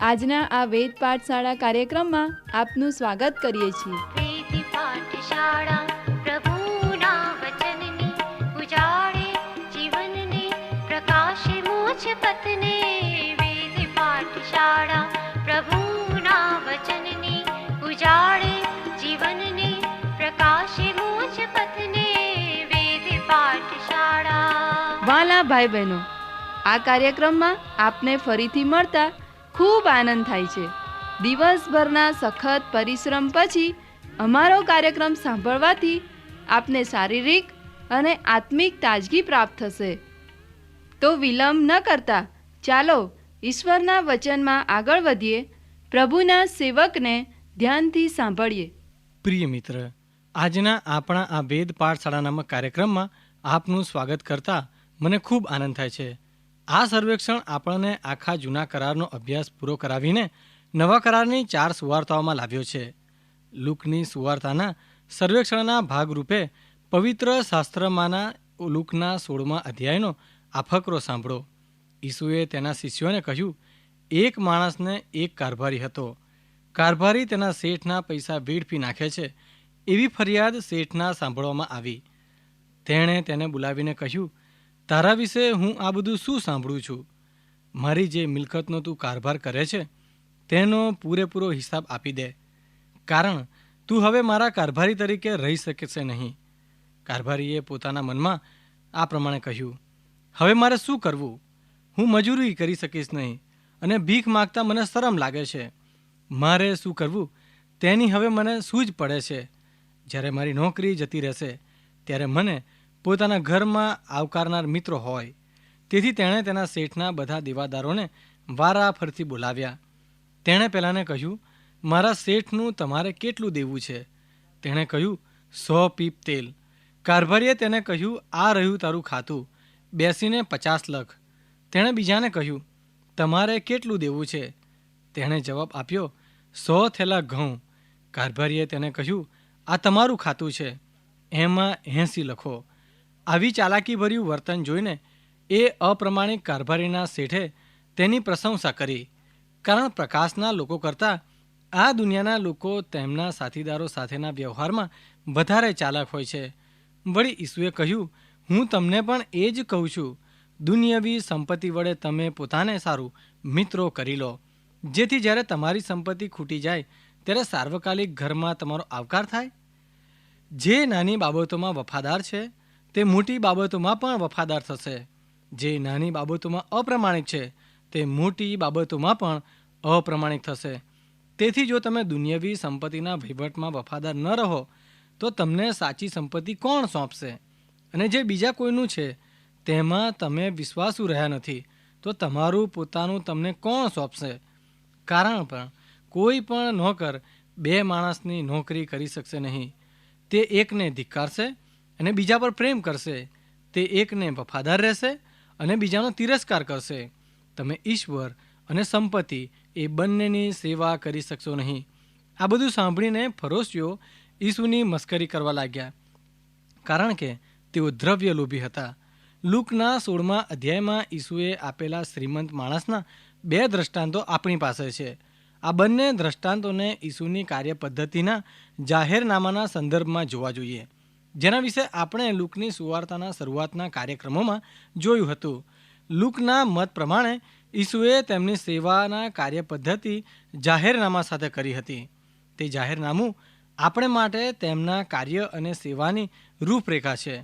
આજના આ વેદ પાઠશાળા કાર્યક્રમમાં આપનું સ્વાગત કરીએ છીએ. પાઠશાળા પ્રભુના વચનની ઉજાડે જીવનને પ્રકાશે મોક્ષ પથને વેદ પાઠશાળા પ્રભુના વચનની ઉજાડે જીવનને પ્રકાશે મોક્ષ પથને વેદ પાઠશાળા વાલા ભાઈ બહેનો આ કાર્યક્રમમાં આપને ફરીથી મળતા ખૂબ આનંદ થાય છે. દિવસભરના સખત પરિશ્રમ પછી અમારો કાર્યક્રમ સાંભળવાથી આપને શારીરિક અને આત્મિક તાજગી પ્રાપ્ત થશે. તો વિલંબ ન કરતા ચાલો ઈશ્વરના વચનમાં આગળ વધીએ. પ્રભુના સેવકને ધ્યાનથી સાંભળીએ. પ્રિય મિત્ર, આજના આપણા આ વેદ પાઠશાળાનામાં કાર્યક્રમમાં આપનું સ્વાગત કરતા મને ખૂબ આનંદ થાય છે. આ સર્વેક્ષણ આપણને આખા જૂના કરારનો અભ્યાસ પૂરો કરાવીને નવા કરારની ચાર સુવાર્તાઓમાં લાવ્યો છે. લુકની સુવાર્તાના સર્વેક્ષણના ભાગરૂપે પવિત્ર શાસ્ત્રમાંના લુકના સોળમા અધ્યાયનો આ ફકરો સાંભળો. ઈસુએ તેના શિષ્યોને કહ્યું, એક માણસને એક કારભારી હતો. કારભારી તેના શેઠના પૈસા વેડફી નાખે છે, એવી ફરિયાદ શેઠના સાંભળવામાં આવી. તેણે તેને બોલાવીને કહ્યું તારા વિશે હું આ બધું શું સાંભળું છું? મારી જે મિલકતનો તું કારભાર કરે છે, તેનો પૂરેપૂરો હિસાબ આપી દે. કારણ, તું હવે મારા કારભારી તરીકે રહી શકશે નહીં. કારભારીએ પોતાના મનમાં આ પ્રમાણે કહ્યું, હવે મારે શું કરવું? હું મજૂરી કરી શકીશ નહીં અને ભીખ માગતા મને શરમ લાગે છે. મારે શું કરવું? તેની હવે મને સૂઝ પડે છે. જ્યારે મારી નોકરી જતી રહેશે, ત્યારે મને પોતાના ઘરમાં આવકારનાર મિત્રો હોય, તેથી તેણે તેના શેઠના બધા દેવાદારોને વારા ફરતી બોલાવ્યા. તેણે પહેલાંને કહ્યું, મારા શેઠનું તમારે કેટલું દેવું છે? તેણે કહ્યું, સો પીપ તેલ. કારભારીએ તેને કહ્યું, આ રહ્યું તારું ખાતું, બેસીને પચાસ લખ. તેણે બીજાને કહ્યું, તમારે કેટલું દેવું છે? તેણે જવાબ આપ્યો, સો થેલા ઘઉં. કારભારીએ તેને કહ્યું, આ તમારું ખાતું છે, એમાં એંસી લખો. આવી ચાલાકીભર્યું વર્તન જોઈને એ અપ્રમાણિક કારભારીના શેઠે તેની પ્રશંસા કરી. કારણ પ્રકાશના લોકો કરતાં આ દુનિયાના લોકો તેમના સાથીદારો સાથેના વ્યવહારમાં વધારે ચાલાક હોય છે. વળી ઈસુએ કહ્યું, હું તમને પણ એ જ કહું છું. દુનિયાવી સંપત્તિ વડે તમે પોતાને સારું મિત્રો કરી લો. જેથી જ્યારે તમારી સંપત્તિ ખૂટી જાય, ત્યારે સાર્વકાલિક ઘરમાં તમારો આવકાર થાય. જે નાની બાબતોમાં વફાદાર છે તે મોટી બાબતોમાં પણ વફાદાર થશે. જે નાની બાબતોમાં અપ્રમાણિક છે, તે મોટી બાબતોમાં પણ અપ્રમાણિક થશે. તેથી જો તમે દુનિયાવી સંપત્તિના વહીવટમાં વફાદાર ન રહો, તો તમને સાચી સંપત્તિ કોણ સોંપશે? અને જે બીજા કોઈનું છે, તેમાં તમે વિશ્વાસુ રહ્યા નથી, તો તમારું પોતાનું તમને કોણ સોંપશે? કારણ પણ, કોઈ પણ નોકર બે માણસની નોકરી કરી શકશે નહીં. તે એકને ધિક્કારશે અને બીજા પર પ્રેમ કરશે, તે એકને વફાદાર રહેશે અને બીજાનો તિરસ્કાર કરશે. તમે ઈશ્વર અને સંપત્તિ એ બંનેની સેવા કરી શકશો નહીં. આ બધું સાંભળીને ફરોશીઓ ઈસુની મસ્કરી કરવા લાગ્યા. કારણ કે તેઓ દ્રવ્ય લોભી હતા. લુકના સોળમા અધ્યાયમાં ઈસુએ આપેલા શ્રીમંત માણસના બે દ્રષ્ટાંતો આપણી પાસે છે. આ બંને દ્રષ્ટાંતોને ઈસુની કાર્ય પદ્ધતિના જાહેરનામાના સંદર્ભમાં જોવા જોઈએ. જેના વિશે આપણે લુકની સુવાર્તાના શરૂઆતના કાર્યક્રમોમાં જોયું હતું. લુકના મત પ્રમાણે ઈસુએ તેમની સેવાના કાર્ય પદ્ધતિ જાહેરનામા સાથે કરી હતી. તે જાહેરનામું આપણે માટે તેમના કાર્ય અને સેવાની રૂપરેખા છે.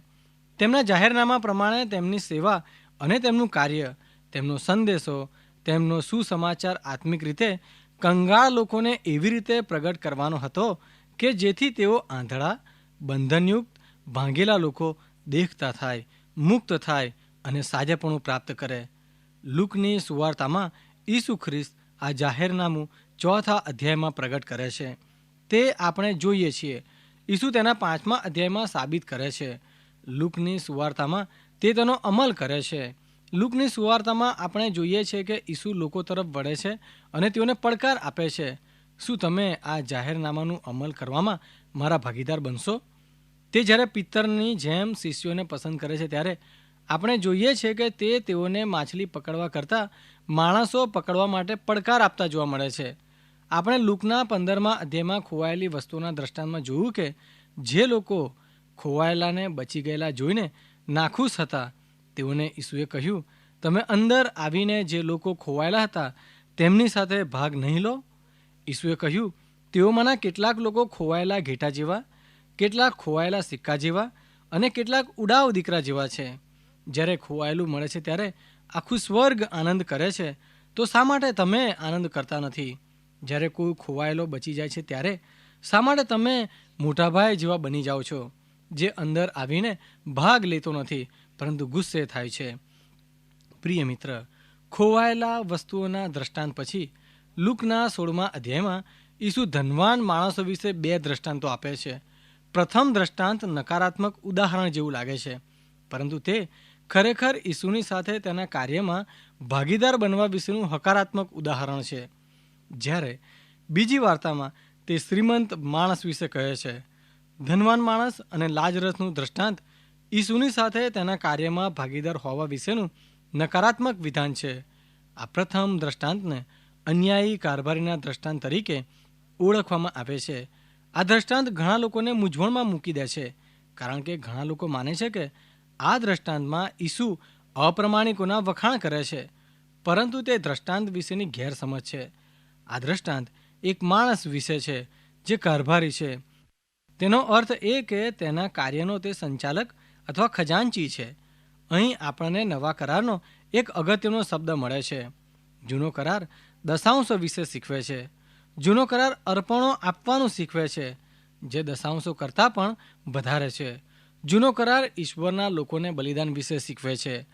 તેમના જાહેરનામા પ્રમાણે તેમની સેવા અને તેમનું કાર્ય, તેમનો સંદેશો, તેમનો સુસમાચાર આત્મિક રીતે કંગાળ લોકોને એવી રીતે પ્રગટ કરવાનો હતો કે જેથી તેઓ આંધળા, બંધનયુક્ત ભાંગેલા લોકો દેખતા થાય, મુક્ત થાય અને સાજેપણું પ્રાપ્ત કરે. લુકની સુવાર્તામાં ઈસુ ખ્રિસ્ત આ જાહેરનામું ચોથા અધ્યાયમાં પ્રગટ કરે છે. તે આપણે જોઈએ છીએ. ઈસુ તેના પાંચમા અધ્યાયમાં સાબિત કરે છે. લુકની સુવાર્તામાં તે તેનો અમલ કરે છે. લુકની સુવાર્તામાં આપણે જોઈએ છીએ કે ઈસુ લોકો તરફ વળે છે અને તેઓને પડકાર આપે છે. શું તમે આ જાહેરનામાનું અમલ કરવામાં મારા ભાગીદાર બનશો? તે જ્યારે પિત્તરની જેમ શિષ્યોને પસંદ કરે છે, ત્યારે આપણે જોઈએ છે કે તે તેઓને માછલી પકડવા કરતાં માણસો પકડવા માટે પડકાર આપતા જોવા મળે છે. આપણે લૂકના પંદરમાં અધ્યાયમાં ખોવાયેલી વસ્તુના દ્રષ્ટાંતમાં જોયું કે જે લોકો ખોવાયેલાને બચી ગયેલા જોઈને નાખુશ હતા, તેઓને ઈસુએ કહ્યું, તમે અંદર આવીને જે લોકો ખોવાયેલા હતા, તેમની સાથે ભાગ નહીં લો. ઈસુએ કહ્યું તેઓમાંના કેટલાક લોકો ખોવાયેલા ઘેટા જેવા કેટલાક ખોવાયેલા સિક્કા જેવા અને કેટલાક ઉડાવ દીકરા જેવા છે. જ્યારે ખોવાયેલું મળે છે ત્યારે આખું સ્વર્ગ આનંદ કરે છે, તો શા માટે તમે આનંદ કરતા નથી? જ્યારે કોઈ ખોવાયેલો બચી જાય છે ત્યારે શા માટે તમે મોટાભાઈ જેવા બની જાઓ છો, જે અંદર આવીને ભાગ લેતો નથી, પરંતુ ગુસ્સે થાય છે? પ્રિય મિત્ર, ખોવાયેલા વસ્તુઓના દ્રષ્ટાંત પછી લુકના સોળમા અધ્યાયમાં ઈસુ ધનવાન માણસો વિશે બે દ્રષ્ટાંતો આપે છે. પ્રથમ દ્રષ્ટાંત નકારાત્મક ઉદાહરણ જેવું લાગે છે. પરંતુ તે ખરેખર ઈસુની સાથે તેના કાર્યમાં ભાગીદાર બનવા વિશેનું હકારાત્મક ઉદાહરણ છે. જ્યારે બીજી વાર્તામાં તે શ્રીમંત માણસ વિશે કહે છે, ધનવાન માણસ અને લાજરસનું દ્રષ્ટાંત ઈસુની સાથે તેના કાર્યમાં ભાગીદાર હોવા વિશેનું નકારાત્મક વિધાન છે. આ પ્રથમ દ્રષ્ટાંતને અન્યાયી કારભારીના દ્રષ્ટાંત તરીકે ઓળખવામાં આવે છે. આ દ્રષ્ટાંત ઘણા લોકોને મૂંઝવણમાં મૂકી દે છે. કારણ કે ઘણા લોકો માને છે કે આ દ્રષ્ટાંતમાં ઈસુ અપ્રમાણિકોના વખાણ કરે છે. પરંતુ તે દ્રષ્ટાંત વિશેની ગેરસમજ છે. આ દ્રષ્ટાંત એક માણસ વિશે છે, જે કારભારી છે. તેનો અર્થ એ કે તેના કાર્યનો તે સંચાલક અથવા ખજાનચી છે. અહીં આપણને નવા કરારનો એક અગત્યનો શબ્દ મળે છે. જૂનો કરાર દશાંશો વિશે શીખવે છે. જૂનો કરાર અર્પણો આપવાનું શીખવે છે, જે દશાંશો કરતાં પણ વધારે છે. જૂનો કરાર ઈશ્વરના લોકોને બલિદાન વિશે શીખવે છે,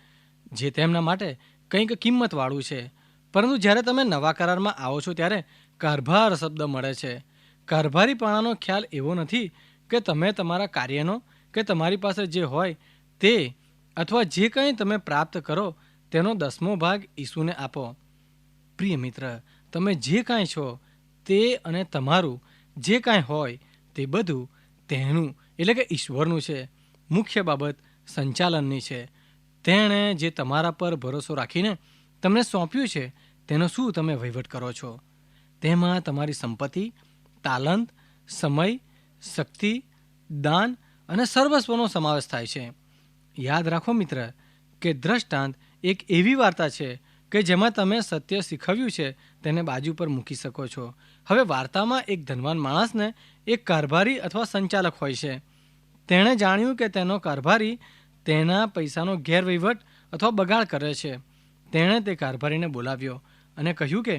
જે તેમના માટે કંઈક કિંમતવાળું છે. પરંતુ જ્યારે તમે નવા કરારમાં આવો છો ત્યારે કારભાર શબ્દ મળે છે. કારભારીપણાનો ખ્યાલ એવો નથી કે તમે તમારા કાર્યનો, કે તમારી પાસે જે હોય તે, અથવા જે કંઈ તમે પ્રાપ્ત કરો તેનો દસમો ભાગ ઈસુને આપો. પ્રિય મિત્ર, તમે જે કાંઈ છો તે અને તમારું જે કાંઈ હોય તે બધું તેનું, એટલે કે ઈશ્વરનું છે. મુખ્ય બાબત સંચાલનની છે. તેણે જે તમારા પર ભરોસો રાખીને તમને સોંપ્યું છે, તેનો શું તમે વહીવટ કરો છો? તેમાં તમારી સંપત્તિ, તાલંત, સમય, શક્તિ, દાન અને સર્વસ્વનો સમાવેશ થાય છે. યાદ રાખો મિત્ર, કે દ્રષ્ટાંત એક એવી વાર્તા છે કે જેમાં તમે સત્ય શીખવ્યું છે તેને બાજુ પર મૂકી શકો છો. હવે વાર્તામાં એક ધનવાન માણસને એક કારભારી અથવા સંચાલક હોય છે. તેણે જાણ્યું કે તેનો કારભારી તેના પૈસાનો ગેરવહીવટ અથવા બગાડ કરે છે. તેણે તે કારભારીને બોલાવ્યો અને કહ્યું કે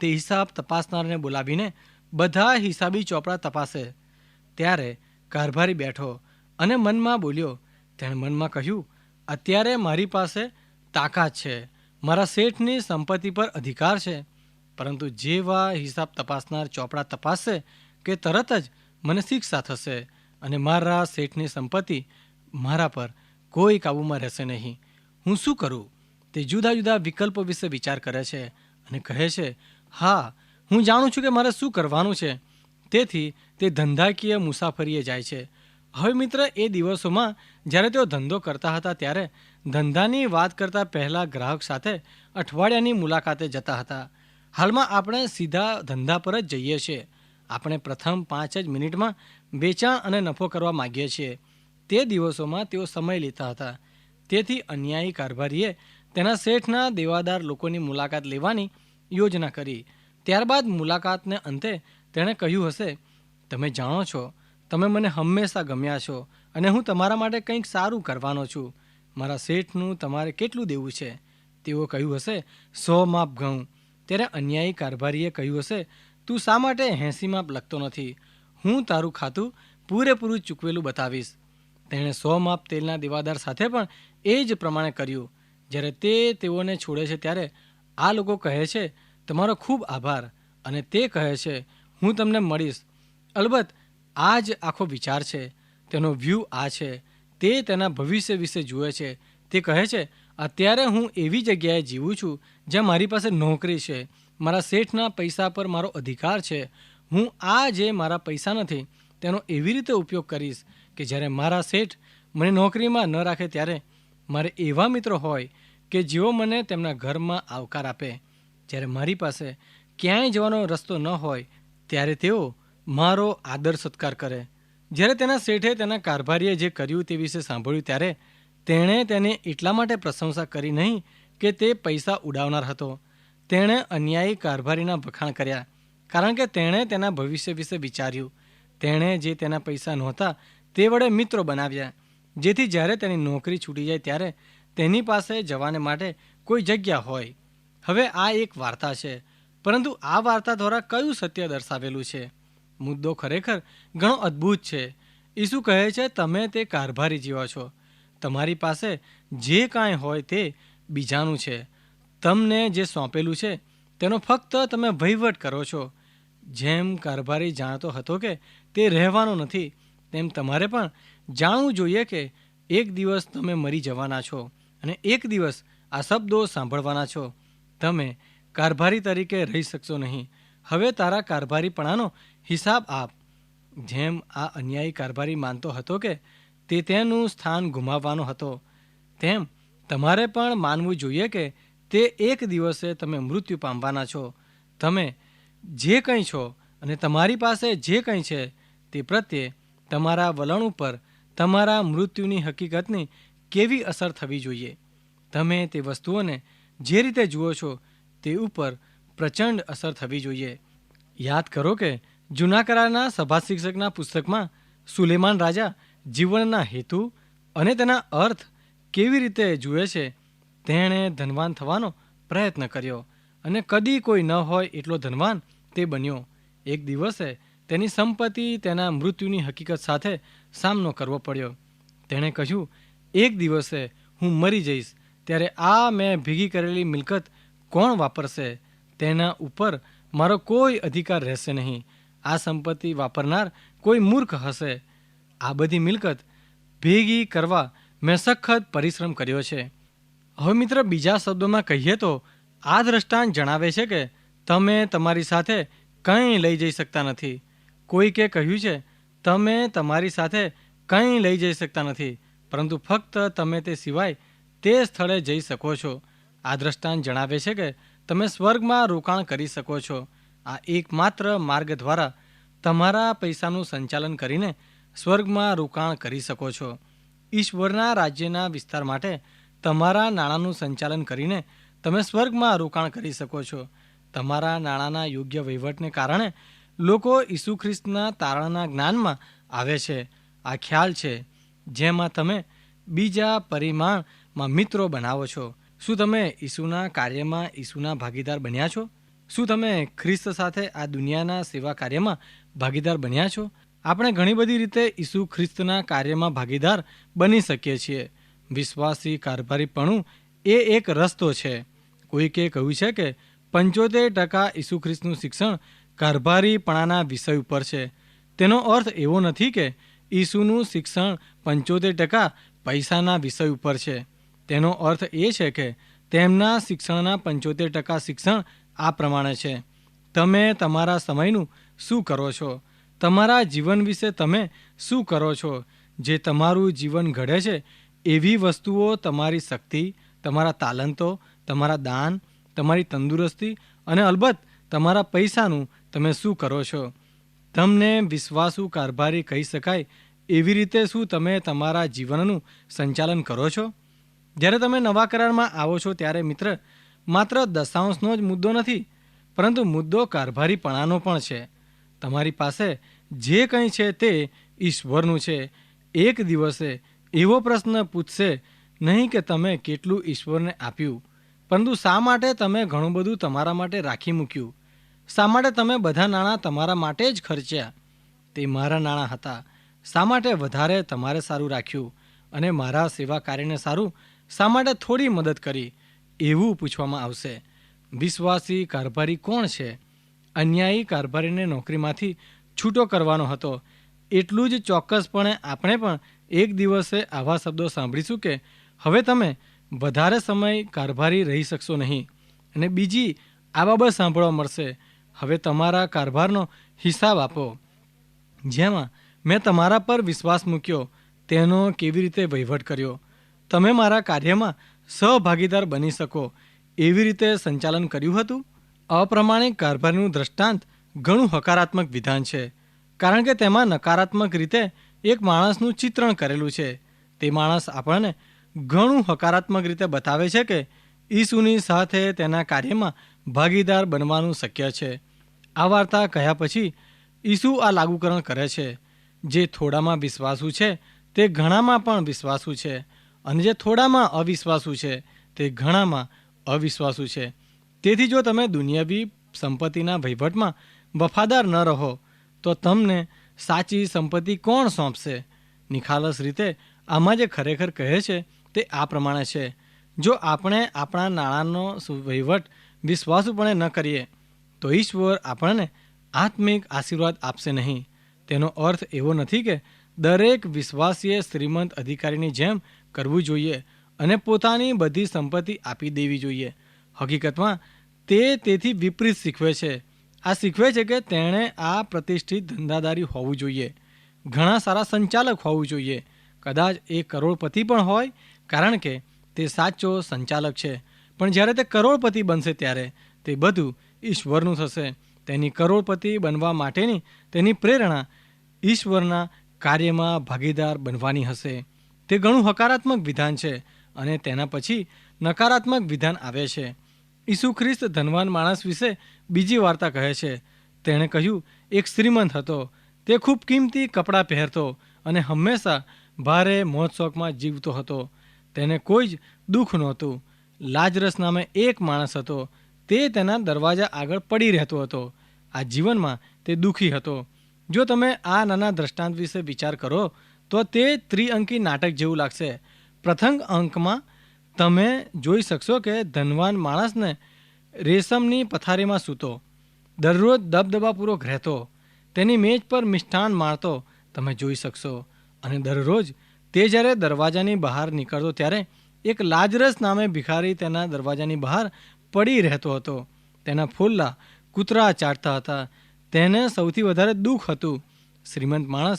તે હિસાબ તપાસનારને બોલાવીને બધા હિસાબી ચોપડા તપાસે. ત્યારે કારભારી બેઠો અને મનમાં બોલ્યો, તેણે મનમાં કહ્યું, અત્યારે મારી પાસે તાકાત છે. મારા શેઠની સંપત્તિ પર અધિકાર છે, પરંતુ જેવા હિસાબ તપાસનાર ચોપડા તપાસશે કે તરત જ મને શિક્ષા થશે અને મારા શેઠની સંપત્તિ મારા પર કોઈ કાબૂમાં રહેશે નહીં. હું શું કરું? તે જુદા જુદા વિકલ્પો વિશે વિચાર કરે છે અને કહે છે, હા, હું જાણું છું કે મારે શું કરવાનું છે. તેથી તે ધંધાકીય મુસાફરીએ જાય છે. હવે મિત્ર, એ દિવસોમાં જ્યારે તેઓ ધંધો કરતા હતા ત્યારે ધંધાની વાત કરતાં પહેલાં ગ્રાહક સાથે અઠવાડિયાની મુલાકાતે જતા હતા. હાલમાં આપણે સીધા ધંધા પર જ જઈએ છીએ. આપણે પ્રથમ પાંચ જ મિનિટમાં વેચાણ અને નફો કરવા માગીએ છીએ. તે દિવસોમાં તેઓ સમય લેતા હતા. તેથી અન્યાયી કારભારીએ તેના શેઠના દેવાદાર લોકોની મુલાકાત લેવાની યોજના કરી. ત્યારબાદ મુલાકાતને અંતે તેણે કહ્યું હશે, તમે જાણો છો, તમે મને હંમેશા ગમ્યા છો અને હું તમારા માટે કંઈક સારું કરવાનો છું. મારા શેઠનું તમારે કેટલું દેવું છે? તેઓ કહ્યું હશે, સો માપ ઘઉં. ત્યારે અન્યાયી કારભારીએ કહ્યું હશે, તું શા માટે એંસી માપ લખતો નથી? હું તારું ખાતું પૂરેપૂરું ચૂકવેલું બતાવીશ. તેણે સો માપ તેલના દેવાદાર સાથે પણ એ જ પ્રમાણે કર્યું. જ્યારે તે તેઓને છોડે છે ત્યારે આ લોકો કહે છે, તમારો ખૂબ આભાર. અને તે કહે છે, હું તમને મળીશ. અલબત્ત, આ જ આખો વિચાર છે. તેનો વ્યૂ આ છે. તે તેના ભવિષ્ય વિશે જુએ છે. તે કહે છે, અત્યારે હું એવી જગ્યાએ જીવું છું જ્યાં મારી પાસે નોકરી છે. મારા શેઠના પૈસા પર મારો અધિકાર છે. હું આ જે મારા પૈસા નથી, તેનો એવી રીતે ઉપયોગ કરીશ કે જ્યારે મારા શેઠ મને નોકરીમાં ન રાખે ત્યારે મારે એવા મિત્રો હોય કે જેઓ મને તેમના ઘરમાં આવકાર આપે. જ્યારે મારી પાસે ક્યાંય જવાનો રસ્તો ન હોય, ત્યારે તેઓ મારો આદર સત્કાર કરે. જ્યારે તેના શેઠે તેના કારભારીએ જે કર્યું તે વિશે સાંભળ્યું ત્યારે તેણે તેને એટલા માટે પ્રશંસા કરી નહીં કે તે પૈસા ઉડાવનાર હતો. તેણે અન્યાયી કારભારીના વખાણ કર્યા કારણ કે તેણે તેના ભવિષ્ય વિશે વિચાર્યું. તેણે જે તેના પૈસા નહોતા તે વડે મિત્રો બનાવ્યા. જેથી જ્યારે તેની નોકરી છૂટી જાય ત્યારે તેની પાસે જવાને માટે કોઈ જગ્યા હોય. હવે આ એક વાર્તા છે. પરંતુ આ વાર્તા દ્વારા કયું સત્ય દર્શાવેલું છે? મુદ્દો ખરેખર ઘણો અદ્ભુત છે. ઈસુ કહે છે, તમે તે કારભારી જેવા છો. તમારી પાસે જે કાંઈ હોય તે બીજાનું છે. તમને જે સોંપેલું છે, તેનો ફક્ત તમે વહીવટ કરો છો. જેમ કારભારી જાણતો હતો કે તે રહેવાનો નથી, તેમ તમારે પણ જાણવું જોઈએ કે એક દિવસ તમે મરી જવાના છો અને એક દિવસ આ શબ્દો સાંભળવાના છો. તમે કારભારી તરીકે રહી શકશો નહીં. હવે તારા કારભારીપણાનો હિસાબ આપ. જેમ આ અન્યાયી કારભારી માનતો હતો કે, તે તેનું સ્થાન ગુમાવવાનો હતો. તેમ તમારે પણ માનવું જોઈએ કે, તે એક દિવસે તમે મૃત્યુ પામવાના છો. તમે જે કંઈ છો અને તમારી પાસે જે કંઈ છે, તે પ્રત્યે તમારા વલણ ઉપર તમારા મૃત્યુની હકીકતની કેવી અસર થવી જોઈએ? તમે તે વસ્તુઓને જે રીતે જુઓ છો, તે ઉપર પ્રચંડ અસર થવી જોઈએ. યાદ કરો કે જૂના કરારના સભા શિક્ષકના પુસ્તકમાં સુલેમાન રાજા જીવનના હેતુ અને તેના અર્થ કેવી રીતે જુએ છે તેણે ધનવાન થવાનો પ્રયત્ન કર્યો અને કદી કોઈ ન હોય એટલો ધનવાન તે બન્યો. એક દિવસે તેની સંપત્તિ તેના મૃત્યુની હકીકત સાથે સામનો કરવો પડ્યો. તેણે કહ્યું, એક દિવસે હું મરી જઈશ, ત્યારે આ મેં ભેગી કરેલી મિલકત કોણ વાપરશે? તેના ઉપર મારો કોઈ અધિકાર રહેશે નહીં. આ સંપત્તિ વાપરનાર કોઈ મૂર્ખ હશે. આ બધી મિલકત ભેગી કરવા મેં સખત પરિશ્રમ કર્યો છે. હવે મિત્ર, બીજા શબ્દોમાં કહીએ તો, આ દ્રષ્ટાંત જણાવે છે કે તમે તમારી સાથે કંઈ લઈ જઈ શકતા નથી. કોઈકે કહ્યું છે, તમે તમારી સાથે કંઈ લઈ જઈ શકતા નથી, પરંતુ ફક્ત તમે તે સિવાય તે સ્થળે જઈ શકો છો. આ દ્રષ્ટાંત જણાવે છે કે તમે સ્વર્ગમાં રોકાણ કરી શકો છો. આ એકમાત્ર માર્ગ દ્વારા તમારા પૈસાનું સંચાલન કરીને સ્વર્ગમાં રોકાણ કરી શકો છો. ઈશ્વરના રાજ્યના વિસ્તાર માટે તમારા નાણાંનું સંચાલન કરીને તમે સ્વર્ગમાં રોકાણ કરી શકો છો. તમારા નાણાંના યોગ્ય વહીવટને કારણે લોકો ઈસુ ખ્રિસ્તના તારણના જ્ઞાનમાં આવે છે. આ ખ્યાલ છે, જેમાં તમે બીજા પરિમાણમાં મિત્રો બનાવો છો. શું તમે ઈસુના કાર્યમાં ઈસુના ભાગીદાર બન્યા છો? શું તમે ખ્રિસ્ત સાથે આ દુનિયાના સેવા કાર્યમાં ભાગીદાર બન્યા છો? આપણે ઘણી બધી રીતે ઈસુ ખ્રિસ્તના કાર્યમાં ભાગીદાર બની શકીએ છીએ. વિશ્વાસી કારભારીપણું એ એક રસ્તો છે. કોઈકે કહ્યું છે કે પંચોતેર ટકા ઈસુ ખ્રિસ્તનું શિક્ષણ કારભારીપણાના વિષય ઉપર છે. તેનો અર્થ એવો નથી કે ઈસુનું શિક્ષણ પંચોતેર ટકા પૈસાના વિષય ઉપર છે. તેનો અર્થ એ છે કે તેમના શિક્ષણના પંચોતેર ટકા શિક્ષણ આ પ્રમાણે છે. તમે તમારા સમયનું શું કરો છો? તમારા જીવન વિશે તમે શું કરો છો? જે તમારું જીવન ઘડે છે, એવી વસ્તુઓ તમારી શક્તિ, તમારા તાલંતો, તમારા દાન, તમારી તંદુરસ્તી અને અલબત્ત તમારા પૈસાનું તમે શું કરો છો? તમને વિશ્વાસુ કારભારી કહી શકાય એવી રીતે શું તમે તમારા જીવનનું સંચાલન કરો છો? જ્યારે તમે નવા કરારમાં આવો છો ત્યારે મિત્ર માત્ર દશાંશનો જ મુદ્દો નથી, પરંતુ મુદ્દો કારભારીપણાનો પણ છે. તમારી પાસે જે કંઈ છે તે ઈશ્વરનું છે. એક દિવસે એવો પ્રશ્ન પૂછશે, નહીં કે તમે કેટલું ઈશ્વરને આપ્યું, પરંતુ શા માટે તમે ઘણું બધું તમારા માટે રાખી મૂક્યું? શા માટે તમે બધા નાણાં તમારા માટે જ ખર્ચ્યા? તે મારા નાણાં હતા. શા માટે વધારે તમારે સારું રાખ્યું? અને મારા સેવા કાર્યને સારું શા માટે થોડી મદદ કરી? એવું પૂછવામાં આવશે, વિશ્વાસી કારભારી કોણ છે? અન્યાયી કારભારીને નોકરીમાંથી છૂટો કરવાનો હતો. એટલું જ ચોક્કસપણે આપણે પણ એક દિવસે આવા શબ્દો સાંભળીશું કે હવે તમે વધારે સમય કારભારી રહી શકશો નહીં. અને બીજી આ બાબત સાંભળવા મળશે, હવે તમારા કારભારનો હિસાબ આપો. જેમાં મેં તમારા પર વિશ્વાસ મૂક્યો, તેનો કેવી રીતે વહીવટ કર્યો? તમે મારા કાર્યમાં સહભાગીદાર બની શકો એવી રીતે સંચાલન કર્યું હતું? અપ્રમાણિક કારભારનું દ્રષ્ટાંત ઘણું હકારાત્મક વિધાન છે, કારણ કે તેમાં નકારાત્મક રીતે એક માણસનું ચિત્રણ કરેલું છે. તે માણસ આપણને ઘણું હકારાત્મક રીતે બતાવે છે કે ઈસુની સાથે તેના કાર્યમાં ભાગીદાર બનવાનું શક્ય છે. આ વાર્તા કહ્યા પછી ઈસુ આ લાગુકરણ કરે છે. જે થોડામાં વિશ્વાસુ છે, તે ઘણામાં પણ વિશ્વાસુ છે. અને જે થોડામાં અવિશ્વાસુ છે, તે ઘણામાં અવિશ્વાસુ છે. તેથી જો તમે દુનિયાવી સંપત્તિના વહીવટમાં વફાદાર ન રહો, તો તમને સાચી સંપત્તિ કોણ સોંપશે? નિખાલસ રીતે આમાં જે ખરેખર કહે છે, તે આ પ્રમાણે છે. જો આપણે આપણા નાણાંનો વહીવટ વિશ્વાસુપણે ન કરીએ, તો ઈશ્વર આપણને આત્મિક આશીર્વાદ આપશે નહીં. તેનો અર્થ એવો નથી કે દરેક વિશ્વાસીએ શ્રીમંત અધિકારીની જેમ કરવું જોઈએ અને પોતાની બધી સંપત્તિ આપી દેવી જોઈએ. હકીકતમાં, તે તેથી વિપરીત શીખવે છે. આ શીખવે છે કે તેણે આ પ્રતિષ્ઠિત ધંધાદારી હોવું જોઈએ. ઘણા સારા સંચાલક હોવું જોઈએ. કદાચ એ કરોડપતિ પણ હોય, કારણ કે તે સાચો સંચાલક છે. પણ જ્યારે તે કરોડપતિ બનશે ત્યારે તે બધું ઈશ્વરનું થશે. તેની કરોડપતિ બનવા માટેની તેની પ્રેરણા ઈશ્વરના કાર્યમાં ભાગીદાર બનવાની હશે. તે ઘણું હકારાત્મક વિધાન છે અને તેના પછી નકારાત્મક વિધાન આવે છે. ઈસુ ખ્રિસ્ત ધનવાન માણસ વિશે બીજી વાર્તા કહે છે. તેણે કહ્યું, એક શ્રીમંત હતો. તે ખૂબ કિંમતી કપડાં પહેરતો અને હંમેશા ભારે મોજ શોખમાં જીવતો હતો. તેને કોઈ જ દુઃખ નહોતું. લાજરસ નામે એક માણસ હતો. તે તેના દરવાજા આગળ પડી રહેતો હતો. આ જીવનમાં તે દુઃખી હતો. જો તમે આ નાના દ્રષ્ટાંત વિશે વિચાર કરો તો તે ત્રિઅંકી નાટક જેવું લાગશે. પ્રથમ અંકમાં તમે જોઈ શકશો કે ધનવાન માણસને રેશમની પથારીમાં સૂતો. દરરોજ દબદબાપૂર્વક રહેતો. તેની મેજ પર મિષ્ઠાન મારતો તમે જોઈ શકશો. અને દરરોજ તે જ્યારે દરવાજાની બહાર નીકળતો ત્યારે એક લાજરસ નામે ભિખારી તેના દરવાજાની બહાર પડી રહેતો હતો. તેના ફૂલ્લા કૂતરા ચાટતા હતા. તેને સૌથી વધારે દુઃખ હતું. શ્રીમંત માણસ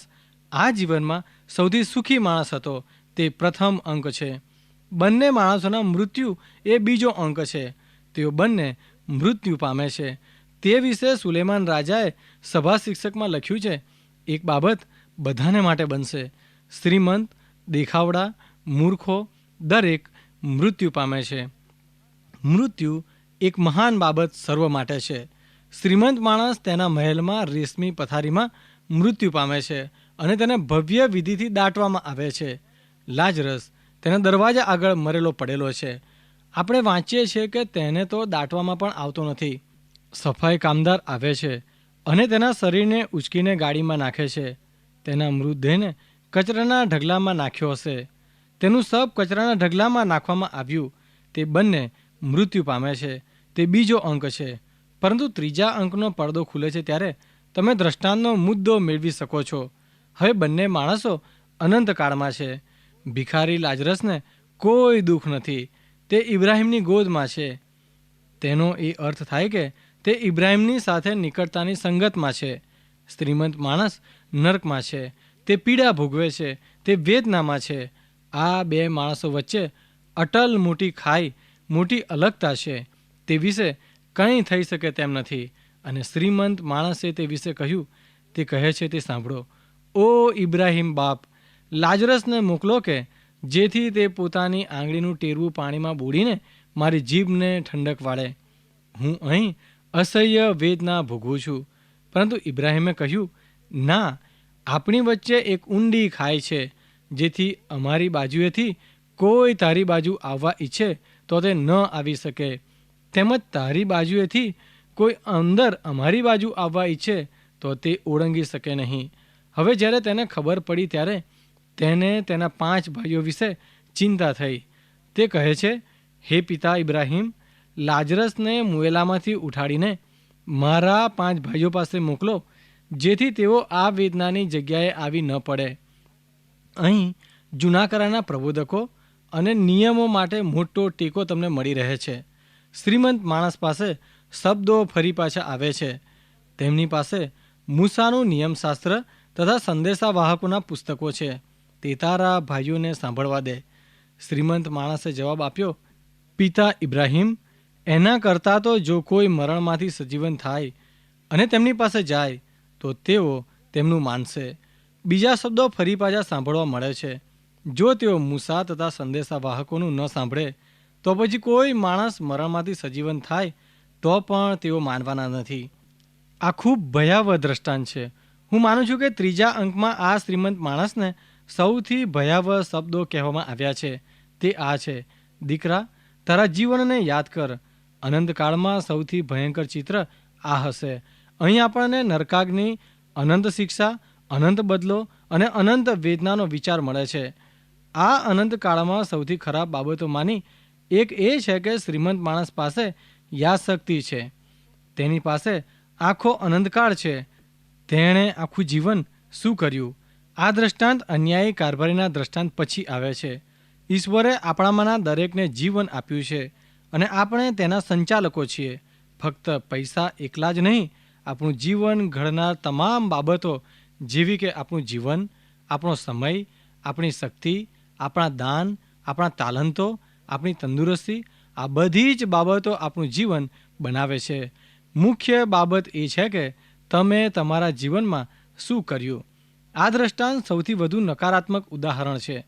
આ જીવનમાં સૌથી સુખી માણસ હતો. તે પ્રથમ અંક છે. બંને માણસોના મૃત્યુ એ બીજો અંક છે. તેઓ બંને મૃત્યુ પામે છે. તે વિશે સુલેમાન રાજાએ સભા શિક્ષકમાં લખ્યું છે, એક બાબત બધાને માટે બનશે. શ્રીમંત, દેખાવડા, મૂર્ખો દરેક મૃત્યુ પામે છે. મૃત્યુ એક મહાન બાબત સર્વ માટે છે. શ્રીમંત માણસ તેના મહેલમાં રેશમી પથારીમાં મૃત્યુ પામે છે. અને તેને ભવ્ય વિધિથી દાટવામાં આવે છે. લાજરસ તેના દરવાજા આગળ મરેલો પડેલો છે. આપણે વાંચીએ છીએ કે તેને તો દાટવામાં પણ આવતો નથી. સફાઈ કામદાર આવે છે અને તેના શરીરને ઉચકીને ગાડીમાં નાખે છે. તેના મૃતદેહને કચરાના ઢગલામાં નાખ્યો હશે. તેનું સબ કચરાના ઢગલામાં નાખવામાં આવ્યું. તે બંને મૃત્યુ પામે છે. તે બીજો અંક છે. પરંતુ ત્રીજા અંકનો પડદો ખુલે છે ત્યારે તમે દ્રષ્ટાંતનો મુદ્દો મેળવી શકો છો. હવે બંને માણસો અનંતકાળમાં છે. ભિખારી લાજરસને કોઈ દુઃખ નથી. તે ઇબ્રાહિમની ગોદમાં છે. તેનો એ અર્થ થાય કે તે ઇબ્રાહિમની સાથે નિકટતાની સંગતમાં છે. શ્રીમંત માણસ નર્કમાં છે. તે પીડા ભોગવે છે. તે વેદનામાં છે. આ બે માણસો વચ્ચે અટલ મોટી ખાઈ, મોટી અલગતા છે. તે વિશે કંઈ થઈ શકે તેમ નથી. અને શ્રીમંત માણસે તે વિશે કહ્યું. તે કહે છે તે સાંભળો. ઓ ઇબ્રાહિમ બાપ, લાજરસને મોકલો કે જેથી તે પોતાની આંગળીનું ટેરવું પાણીમાં બોડીને મારી જીભને ઠંડક વાળે. હું અહીં અસહ્ય વેદના ભોગવું છું. પરંતુ ઇબ્રાહીમે કહ્યું, ના, આપણી વચ્ચે એક ઊંડી ખાય છે, જેથી અમારી બાજુએથી કોઈ તારી બાજુ આવવા ઈચ્છે તો તે ન આવી શકે. તેમજ તારી બાજુએથી કોઈ અંદર અમારી બાજુ આવવા ઈચ્છે તો તે ઓળંગી શકે નહીં. હવે જ્યારે તેને ખબર પડી ત્યારે તેને તેના પાંચ ભાઈઓ વિશે ચિંતા થઈ. તે કહે છે, હે પિતા ઇબ્રાહિમ, લાજરસને મુએલામાંથી ઉઠાડીને મારા પાંચ ભાઈઓ પાસે મોકલો, જેથી તેઓ આ વેદનાની જગ્યાએ આવી ન પડે. અહીં જૂનાકરાના પ્રબોધકો અને નિયમો માટે મોટો ટેકો તમને મળી રહે છે. શ્રીમંત માણસ પાસે શબ્દો ફરી પાછા આવે છે. તેમની પાસે મૂસાનું નિયમશાસ્ત્ર તથા સંદેશાવાહકોના પુસ્તકો છે. તે તારા ભાઈઓને સાંભળવા દે. શ્રીમંત માણસે જવાબ આપ્યો, પિતા ઇબ્રાહિમ, એના કરતાં તો જો કોઈ મરણમાંથી સજીવન થાય અને તેમની પાસે જાય, તો તેઓ તેમનું માનશે. બીજા શબ્દો ફરી પાછા સાંભળવા મળે છે. જો તેઓ મૂસા તથા સંદેશાવાહકોનું ન સાંભળે, તો પછી કોઈ માણસ મરણમાંથી સજીવન થાય, તો પણ તેઓ માનવાના નથી. આ ખૂબ ભયાવહ દ્રષ્ટાંત છે. હું માનું છું કે ત્રીજા અંકમાં આ શ્રીમંત માણસને સૌથી ભયાવહ શબ્દો કહેવામાં આવ્યા છે. તે આ છે. દીકરા, તારા જીવનને યાદ કર. અનંતકાળમાં સૌથી ભયંકર ચિત્ર આ હશે. અહીં આપણને નરકાગની, અનંત શિક્ષા, અનંત બદલો અને અનંત વેદનાનો વિચાર મળે છે. આ અનંતકાળમાં સૌથી ખરાબ બાબતોમાંની એક એ છે કે શ્રીમંત માણસ પાસે યાદશક્તિ છે. તેની પાસે આખો અનંતકાળ છે. તેણે આખું જીવન શું કર્યું? આ દ્રષ્ટાંત અન્યાયી કારભારીના દ્રષ્ટાંત પછી આવે છે. ઈશ્વરે આપણામાંના દરેકને જીવન આપ્યું છે અને આપણે તેના સંચાલકો છીએ. ફક્ત પૈસા એકલા જ નહીં, આપણું જીવન ઘડનાર તમામ બાબતો જેવી કે આપણું જીવન, આપણો સમય, આપણી શક્તિ, આપણા દાન, આપણા તાલંતો, આપણી તંદુરસ્તી, આ બધી જ બાબતો આપણું જીવન બનાવે છે. મુખ્ય બાબત એ છે કે તમે તમારા જીવનમાં શું કર્યું? આ દ્રષ્ટાંત સૌથી વધુ નકારાત્મક ઉદાહરણ છે.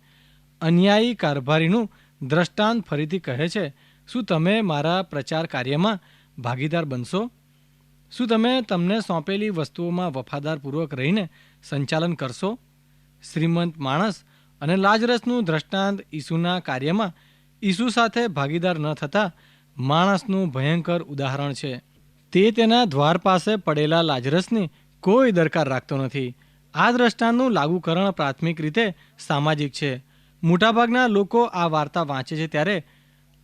અન્યાયી કારભારીનું દ્રષ્ટાંત ફરીથી કહે છે, શું તમે મારા પ્રચાર કાર્યમાં ભાગીદાર બનશો? શું તમે તમને સોંપેલી વસ્તુઓમાં વફાદારપૂર્વક રહીને સંચાલન કરશો? શ્રીમંત માણસ અને લાજરસનું દ્રષ્ટાંત ઈસુના કાર્યમાં ઈસુ સાથે ભાગીદાર ન થતા માણસનું ભયંકર ઉદાહરણ છે. તે તેના દ્વાર પાસે પડેલા લાજરસની કોઈ દરકાર રાખતો નથી. આ દ્રષ્ટાંતનું લાગુકરણ પ્રાથમિક રીતે સામાજિક છે. મોટાભાગના લોકો આ વાર્તા વાંચે છે ત્યારે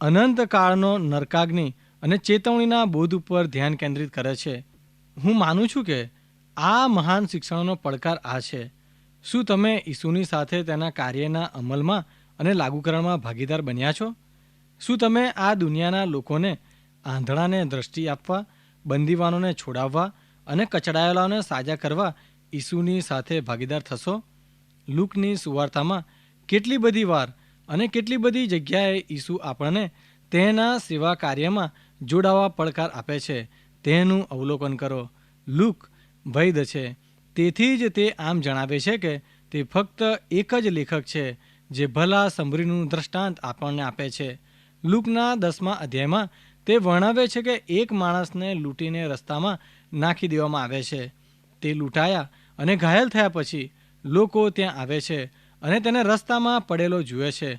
અનંતકાળનો નરકાગ્નિ અને ચેતવણીના બોધ ઉપર ધ્યાન કેન્દ્રિત કરે છે. હું માનું છું કે આ મહાન શિક્ષણનો પડકાર આ છે. શું તમે ઈસુની સાથે તેના કાર્યના અમલમાં અને લાગુકરણમાં ભાગીદાર બન્યા છો? શું તમે આ દુનિયાના લોકોને આંધળાને દ્રષ્ટિ આપવા બંદીવાનોને છોડાવવા અને કચડાયેલાઓને સાજા કરવા ઈસુની સાથે ભાગીદાર થશો? લૂકની સુવાર્તામાં કેટલી બધી વાર અને કેટલી બધી જગ્યાએ ઈસુ આપણને તેના સેવા કાર્યમાં જોડાવા પડકાર આપે છે, તેનું અવલોકન કરો. લૂક વૈધ છે. તેથી જ તે આમ જણાવે છે કે તે ફક્ત એક જ લેખક છે, જે ભલા સમરીનું દ્રષ્ટાંત આપણને આપે છે. લૂકના દસમા અધ્યાયમાં તે વર્ણવે છે કે એક માણસને લૂંટીને રસ્તામાં નાખી દેવામાં આવે છે. તે લૂંટાયા અને ઘાયલ થયા પછી લોકો ત્યાં આવે છે અને તેને રસ્તામાં પડેલો જુએ છે.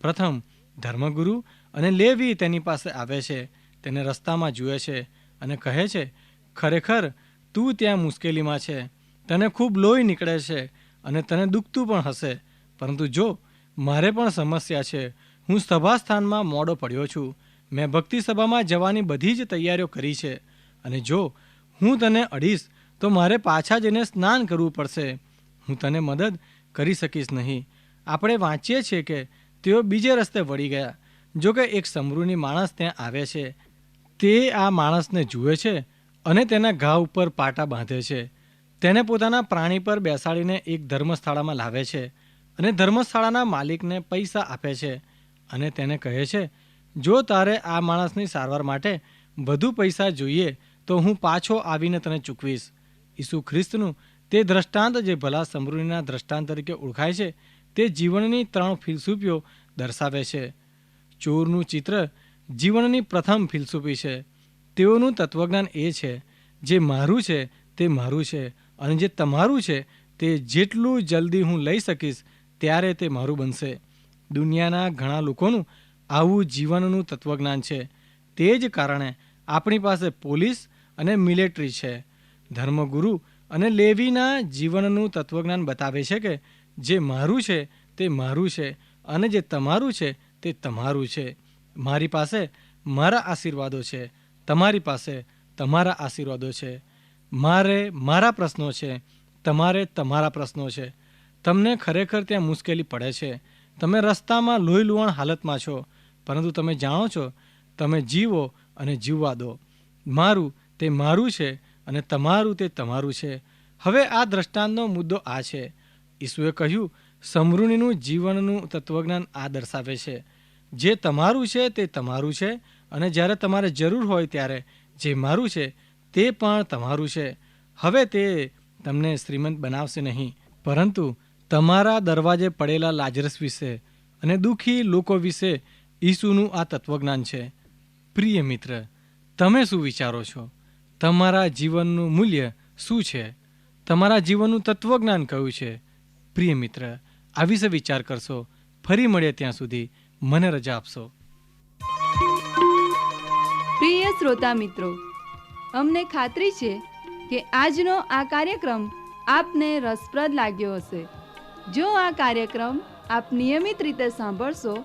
પ્રથમ ધર્મગુરુ અને લેવી તેની પાસે આવે છે. તેને રસ્તામાં જુએ છે અને કહે છે, ખરેખર તું ત્યાં મુશ્કેલીમાં છે. તને ખૂબ લોહી નીકળે છે અને તને દુખતું પણ હશે. પરંતુ જો મારે પણ સમસ્યા છે, હું સભાસ્થાનમાં મોડો પડ્યો છું. મેં ભક્તિ સભામાં જવાની બધી જ તૈયારીઓ કરી છે. અને જો હું તને અડીશ, તો મારે પાછા જઈને સ્નાન કરવું પડશે. હું તને મદદ કરી શકીશ નહીં. આપણે વાંચીએ છીએ કે તેઓ બીજે રસ્તે વળી ગયા. જો કે એક સમૃહની માણસ ત્યાં આવે છે. તે આ માણસને જુએ છે અને તેના ઘા ઉપર પાટા બાંધે છે. તેને પોતાના પ્રાણી પર બેસાડીને એક ધર્મશાળામાં લાવે છે અને ધર્મશાળાના માલિકને પૈસા આપે છે અને તેને કહે છે જો તારે આ માણસની સારવાર માટે વધુ પૈસા જોઈએ, તો હું પાછો આવીને તને ચૂકવીશ. ઈસુ ખ્રિસ્તનું તે દ્રષ્ટાંત જે ભલા સમૃદ્ધિના દ્રષ્ટાંત તરીકે ઓળખાય છે, તે જીવનની ત્રણ ફિલસૂફીઓ દર્શાવે છે. ચોરનું ચિત્ર જીવનની પ્રથમ ફિલસૂફી છે. તેઓનું તત્વજ્ઞાન એ છે, જે મારું છે તે મારું છે, અને જે તમારું છે તે જેટલું જલ્દી હું લઈ શકીશ, ત્યારે તે મારું બનશે. દુનિયાના ઘણા લોકોનું આવું જીવનનું તત્વજ્ઞાન છે. તે જ કારણે આપણી પાસે પોલીસ અને મિલિટરી છે. ધર્મગુરુ અને લેવીના જીવનનું તત્વજ્ઞાન બતાવે છે કે જે મારું છે તે મારું છે અને જે તમારું છે તે તમારું છે. મારી પાસે મારા આશીર્વાદો છે. તમારી પાસે તમારા આશીર્વાદો છે. મારે મારા પ્રશ્નો છે. તમારે તમારા પ્રશ્નો છે. તમને ખરેખર ત્યાં મુશ્કેલી પડે છે. તમે રસ્તામાં લોહી લુહાણ હાલતમાં છો. પરંતુ તમે જાણો છો, તમે જીવો અને જીવવા દો. મારું તે મારું છે અને તમારું તે તમારું છે. હવે આ દ્રષ્ટાંતનો મુદ્દો આ છે. ઈસુએ કહ્યું, સમૃદ્ધિનું જીવનનું તત્વજ્ઞાન આ દર્શાવે છે. જે તમારું છે તે તમારું છે અને જ્યારે તમારે જરૂર હોય ત્યારે જે મારું છે તે પણ તમારું છે. હવે તે તમને શ્રીમંત બનાવશે નહીં. પરંતુ તમારા દરવાજે પડેલા લાજરસ વિશે અને દુઃખી લોકો વિશે ઈસુનું આ તત્વજ્ઞાન છે. પ્રિય મિત્ર, તમે શું વિચારો છો? તમારા જીવનનું મૂલ્ય શું છે? તમારા જીવનનું તત્વજ્ઞાન કયું છે? પ્રિય મિત્ર, આ વિશે વિચાર કરશો. ફરી મળીએ ત્યાં સુધી. મને રજા આપશો. પ્રિય શ્રોતા મિત્રો, અમને ખાતરી છે કે આજનો આ કાર્યક્રમ આપને રસપ્રદ લાગ્યો હશે. જો આ કાર્યક્રમ આપ નિયમિત રીતે સાંભળશો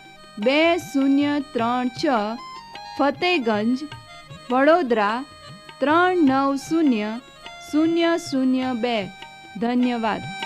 બે શૂન્ય ત્રણ છ ફતેગંજ વડોદરા ત્રણ નવ શૂન્ય શૂન્ય શૂન્ય બે. ધન્યવાદ.